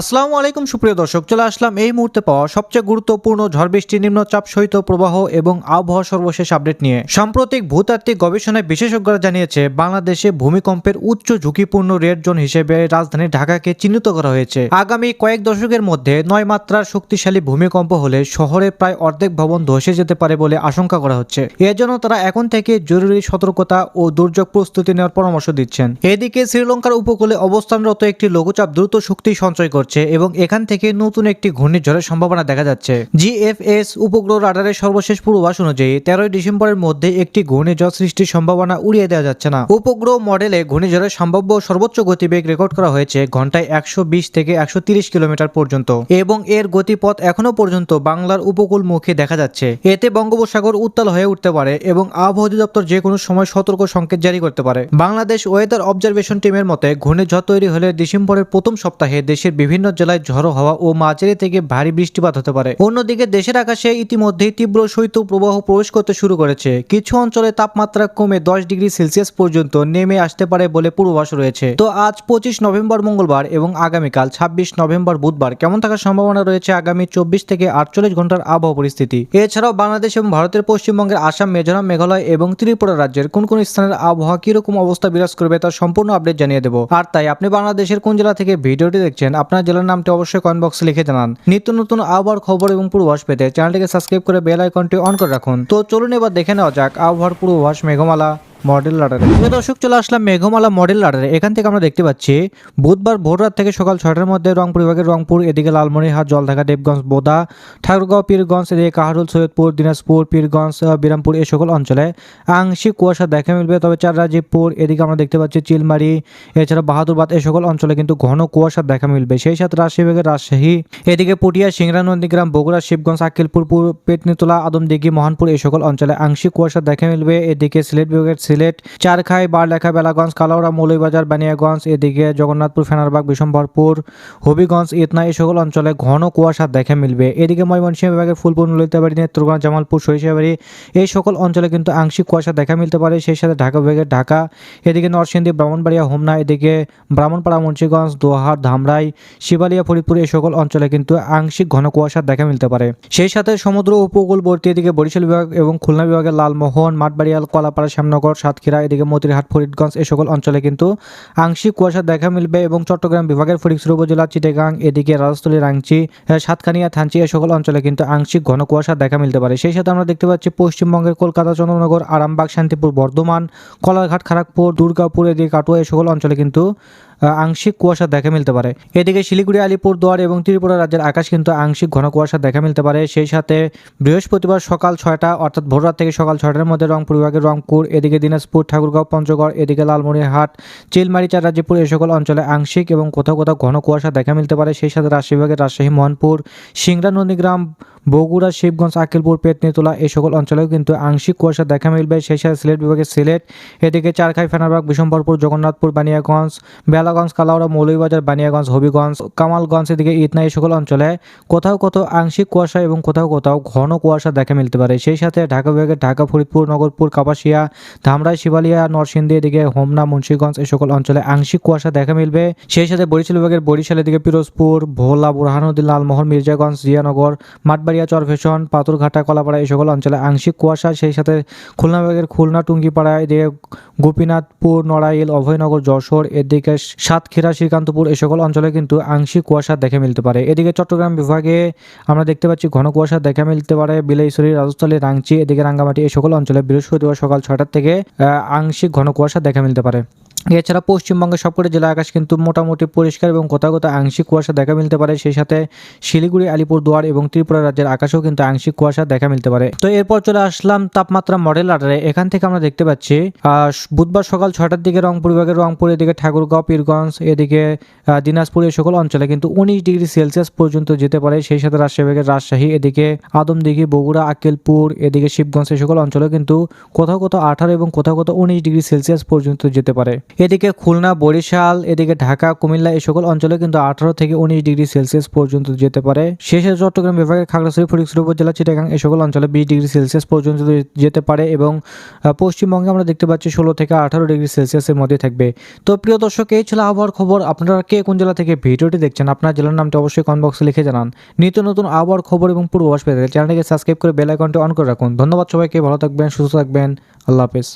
আসসালামু আলাইকুম, সুপ্রিয় দর্শক, চলে আসলাম এই মুহূর্তে পাওয়া সবচেয়ে গুরুত্বপূর্ণ ঝড় বৃষ্টি নিম্নচাপ সহিত প্রবাহ এবং আবহাওয়া সর্বশেষ আপডেট নিয়ে। সাম্প্রতিক ভূতাত্ত্বিক গবেষণায় বিশেষজ্ঞরা জানিয়েছে, বাংলাদেশে ভূমিকম্পের উচ্চ ঝুঁকিপূর্ণ রেড জোন হিসেবে রাজধানী ঢাকাকে চিহ্নিত করা হয়েছে। আগামী কয়েক দশকের মধ্যে নয় মাত্রার শক্তিশালী ভূমিকম্প হলে শহরে প্রায় অর্ধেক ভবন ধসে যেতে পারে বলে আশঙ্কা করা হচ্ছে। এজন্য তারা এখন থেকে জরুরি সতর্কতা ও দুর্যোগ প্রস্তুতি নেওয়ার পরামর্শ দিচ্ছেন। এদিকে শ্রীলঙ্কার উপকূলে অবস্থানরত একটি লঘুচাপ দ্রুত শক্তি সঞ্চয় এবং এখান থেকে নতুন একটি ঘূর্ণিঝড়ের সম্ভাবনা দেখা যাচ্ছে। জিএফএস উপগ্রহ রাডারের সর্বশেষ পূর্বাভাস অনুযায়ী তেরোই ডিসেম্বরের মধ্যে একটি ঘূর্ণিঝড় সৃষ্টির সম্ভাবনা উড়িয়ে দেওয়া যাচ্ছে না। উপগ্রহ মডেলে ঘূর্ণিঝড়ের সম্ভাব্য সর্বোচ্চ গতিবেগ রেকর্ড করা হয়েছে ঘন্টায় একশো বিশ থেকে একশো কিলোমিটার পর্যন্ত এবং এর গতিপথ এখনও পর্যন্ত বাংলার উপকূলমুখী দেখা যাচ্ছে। এতে বঙ্গোপসাগর উত্তাল হয়ে উঠতে পারে এবং আবহাওয়া অধিদপ্তর যে কোনো সময় সতর্ক সংকেত জারি করতে পারে। বাংলাদেশ ওয়েদার অবজারভেশন টিমের মতে, ঘূর্ণিঝড় তৈরি হলে ডিসেম্বরের প্রথম সপ্তাহে দেশের বিভিন্ন জেলায় ঝড়ো হওয়া ও মাঝারি থেকে ভারী বৃষ্টিপাত হতে পারে। অন্যদিকে দেশের আকাশে ইতিমধ্যেই তীব্র শৈত্য প্রবাহ প্রবেশ করতে শুরু করেছে। কিছু অঞ্চলে তাপমাত্রা কমে দশ ডিগ্রি সেলসিয়াস পর্যন্ত নেমে আসতে পারে বলে পূর্বাভাস রয়েছে। তো আজ পঁচিশ নভেম্বর মঙ্গলবার এবং আগামীকাল ছাব্বিশ নভেম্বর বুধবার কেমন থাকার সম্ভাবনা রয়েছে আগামী চব্বিশ থেকে আটচল্লিশ ঘণ্টার আবহাওয়া পরিস্থিতি? এছাড়াও বাংলাদেশ এবং ভারতের পশ্চিমবঙ্গের আসাম, মিজোরাম, মেঘালয় এবং ত্রিপুরা রাজ্যের কোন কোন স্থানের আবহাওয়া কীরকম অবস্থা বিরাজ করবে তার সম্পূর্ণ আপডেট জানিয়ে দেবো। আর তাই আপনি বাংলাদেশের কোন জেলা থেকে ভিডিওটি দেখছেন, আপনার জেলার নামটি অবশ্যই কমেন্ট বক্সে লিখে জানান। নিত্য নতুন আবহাওয়ার খবর এবং পূর্বাভাস পেতে চ্যানেলটিকে সাবস্ক্রাইব করে বেল আইকনটি অন করে রাখুন। তো চলুন এবার দেখে নেওয়া যাক আবহাওয়ার পূর্বাভাস, মেঘমালা। মডেল লাডারে। প্রিয় দর্শক, চলে আসলাম মেঘমালা মডেল লাডারে। এখান থেকে আমরা দেখতে পাচ্ছি, বুধবার ভোর রাত থেকে সকাল ছয়টার মধ্যে রংপুর বিভাগের রংপুর, এদিকে লালমনিরহাট, জলঢাকা, দেবগঞ্জ, বোদা, ঠাকুরগাঁও, পীরগঞ্জ, এদিকে কাহারুল, সৈয়দপুর, দিনাজপুর, পীরগঞ্জ, বিরামপুর এই সকল অঞ্চলে আংশিক কুয়াশা দেখা মিলবে। তবে চার রাজীবপুর, এদিকে আমরা দেখতে পাচ্ছি চিলমারি, এছাড়া বাহাদুরবাদ এই সকল অঞ্চলে কিন্তু ঘন কুয়াশা দেখা মিলবে। সেই সাথে রাজশাহী বিভাগের রাজশাহী, এদিকে পুটিয়া সিংরা নন্দীগ্রাম, বগুড়া, শিবগঞ্জ আকিলপুর পেটনিতলা আদমদিঘি, মোহনপুর এই সকল অঞ্চলে আংশিক কুয়াশা দেখা মিলবে। এদিকে সিলেট বিভাগের সিলেট, চারখাই, বারলেখা, বেলাগঞ্জ কালাউড়া মৌলভীবাজার, বানিয়াগঞ্জ, এদিকে জগন্নাথপুর, ফেনারবাগ, বিশম্বরপুর, হবিগঞ্জ, ইতনা এই সকল অঞ্চলে ঘন কুয়াশা দেখা মিলবে। এদিকে ময়মনসিংহ বিভাগের ফুলপুর, ললিতাবাড়ি, নেত্রকোনা, জামালপুর, সরিষাবাড়ি এই সকল অঞ্চলে কিন্তু আংশিক কুয়াশা দেখা মিলতে পারে। সেই সাথে ঢাকা বিভাগের ঢাকা, এদিকে নরসিংদী, ব্রাহ্মণবাড়িয়া, হোমনা, এদিকে ব্রাহ্মণপাড়া, মুন্সিগঞ্জ, দোহার, ধামরাই, শিবালিয়া, ফরিদপুর এই সকল অঞ্চলে কিন্তু আংশিক ঘন কুয়াশা দেখা মিলতে পারে। সেই সাথে সমুদ্র উপকূলবর্তী এদিকে বরিশাল বিভাগ এবং খুলনা বিভাগের লালমোহন, মাঠবাড়িয়াল, কলাপাড়া, শ্যামনগর সাতক্ষীরা এদিকে মতিরহাট, ফরিদগঞ্জ, এ সকল অঞ্চলে কিন্তু আংশিক কুয়াশা দেখা মিলবে এবং চট্টগ্রাম বিভাগের ফরিদপুর উপজেলা, চিটেগাং, এদিকে রাজস্থলী রাংচি সাতখানিয়া, থানচি এ সকল অঞ্চলে কিন্তু আংশিক ঘন কুয়াশা দেখা মিলতে পারে। সেই সাথে আমরা দেখতে পাচ্ছি পশ্চিমবঙ্গের কলকাতা, চন্দ্রনগর, আরামবাগ, শান্তিপুর, বর্ধমান, কলারঘাট খড়গপুর দুর্গাপুর, এদিকে কাটুয়া এ সকল অঞ্চলে কিন্তু আংশিক কুয়াশা দেখা মিলতে পারে। এদিকে শিলিগুড়ি আলিপুর দুয়ার এবং ত্রিপুরা রাজ্যের আকাশ কিন্তু আংশিক ঘন কুয়াশা দেখা মিলতে পারে। সেই সাথে বৃহস্পতিবার সকাল ছয়টা, অর্থাৎ ভোর রাত থেকে সকাল ছয়টার মধ্যে রংপুর বিভাগের রংপুর, এদিকে দিনাজপুর, ঠাকুরগাঁও, পঞ্চগড়, এদিকে লালমনিরহাট, চিলমারি চারাজিপুর এই সকল অঞ্চলে আংশিক এবং কোথাও কোথাও ঘন কুয়াশা দেখা মিলতে পারে। সেই সাথে রাজশাহী বিভাগের রাজশাহী মোহনপুর সিংড়া, নন্দীগ্রাম বগুড়া, শিবগঞ্জ, আকিলপুর পেটনিতলা এই সকল অঞ্চলেও কিন্তু আংশিক কুয়াশা দেখা মিলবে। সেই সাথে সিলেট বিভাগের সিলেট, এদিকে চারখাই, ফেনারবাগ, বিশম্বরপুর, জগন্নাথপুর, বানিয়াগঞ্জ, বেলাগঞ্জ, কালাউড়া, মৌলভীবাজার, বানিয়াগঞ্জ, হবিগঞ্জ, কামালগঞ্জ এদিকে ইতনা এই সকল অঞ্চলে কোথাও কোথাও আংশিক কুয়াশা এবং কোথাও কোথাও ঘন কুয়াশা দেখা মিলতে পারে। সেই সাথে ঢাকা বিভাগের ঢাকা, ফরিদপুর, নগরপুর, কাপাসিয়া, ধামরাই, শিবালিয়া, নরসিংদী এদিকে হোমনা, মুন্সিগঞ্জ এই সকল অঞ্চলে আংশিক কুয়াশা দেখা মিলবে। সেই সাথে বরিশাল বিভাগের বরিশাল এদিকে পিরোজপুর, ভোলা বুরহানুদ্দিন লালমোহন, মির্জাগঞ্জ, জিয়ানগর মাঠবাড়িয়া চরফেশন পাথরঘাটা, কলাপাড়া এই সকল অঞ্চলে আংশিক কুয়াশা, সেই সাথে খুলনা বিভাগের খুলনা টুঙ্গিপাড়া এদিকে গোপীনাথপুর, নড়াইল, অভয়নগর, যশোর, এদিকে সাতক্ষীরা, শ্রীকান্তপুর এই সকল অঞ্চলে কিন্তু আংশিক কুয়াশা দেখা মিলতে পারে। এদিকে চট্টগ্রাম বিভাগে আমরা দেখতে পাচ্ছি ঘন কুয়াশা দেখা মিলতে পারে। বিলাইছড়ি রাজস্থলী রাংচি, এদিকে রাঙ্গামাটি এই সকল অঞ্চলে বৃহস্পতিবার সকাল ছয়টার থেকে আংশিক ঘন কুয়াশা দেখা মিলতে পারে। এছাড়া পশ্চিমবঙ্গের সবকটি জেলা আকাশ কিন্তু মোটামুটি পরিষ্কার এবং কোথাও কোথাও আংশিক কুয়াশা দেখা মিলতে পারে। সেই সাথে শিলিগুড়ি, আলিপুরদুয়ার এবং ত্রিপুরা রাজ্যের আকাশেও কিন্তু আংশিক কুয়াশা দেখা মিলতে পারে। তো এরপর চলে আসলাম তাপমাত্রা মডেল আডারে এখান থেকে আমরা দেখতে পাচ্ছি বুধবার সকাল ছটার দিকে রংপুর বিভাগের রংপুর, এদিকে ঠাকুরগাঁও, পীরগঞ্জ, এদিকে দিনাজপুর এই সকল অঞ্চলে কিন্তু উনিশ ডিগ্রি সেলসিয়াস পর্যন্ত যেতে পারে। সেই সাথে রাজশাহী বিভাগের রাজশাহী, এদিকে আদমদিঘি, বগুড়া, আক্কেলপুর, এদিকে শিবগঞ্জ এই সকল অঞ্চলেও কিন্তু কোথাও কোথাও আঠারো এবং কোথাও কোথাও উনিশ ডিগ্রি সেলসিয়াস পর্যন্ত যেতে পারে। এদিকে খুলনা, বরিশাল, এদিকে ঢাকা, কুমিল্লা এই সকল অঞ্চলে কিন্তু আঠারো থেকে উনিশ ডিগ্রি সেলসিয়াস পর্যন্ত যেতে পারে। শেষে চট্টগ্রাম বিভাগের খাগড়াছড়ি ফটিকছড়ি উপজেলা, চিটাগাং এই সকল অঞ্চলে বিশ ডিগ্রি সেলসিয়াস পর্যন্ত যেতে পারে এবং পশ্চিমবঙ্গে আমরা দেখতে পাচ্ছি ষোলো থেকে আঠারো ডিগ্রি সেলসিয়াসের মধ্যে থাকবে। তো প্রিয় দর্শক, এই ছিল আবহাওয়ার খবর। আপনারা কে কোন জেলা থেকে ভিডিওটি দেখছেন, আপনার জেলার নামটা অবশ্যই কমেন্ট বক্সে লিখে জানান। নিত্য নতুন আবহাওয়ার খবর এবং পূর্বাভাস পেতে চ্যানেলটিকে সাবস্ক্রাইব করে বেল আইকনটি অন করে রাখুন। ধন্যবাদ সবাইকে, ভালো থাকবেন, সুস্থ থাকবেন, আল্লাহ হাফেজ।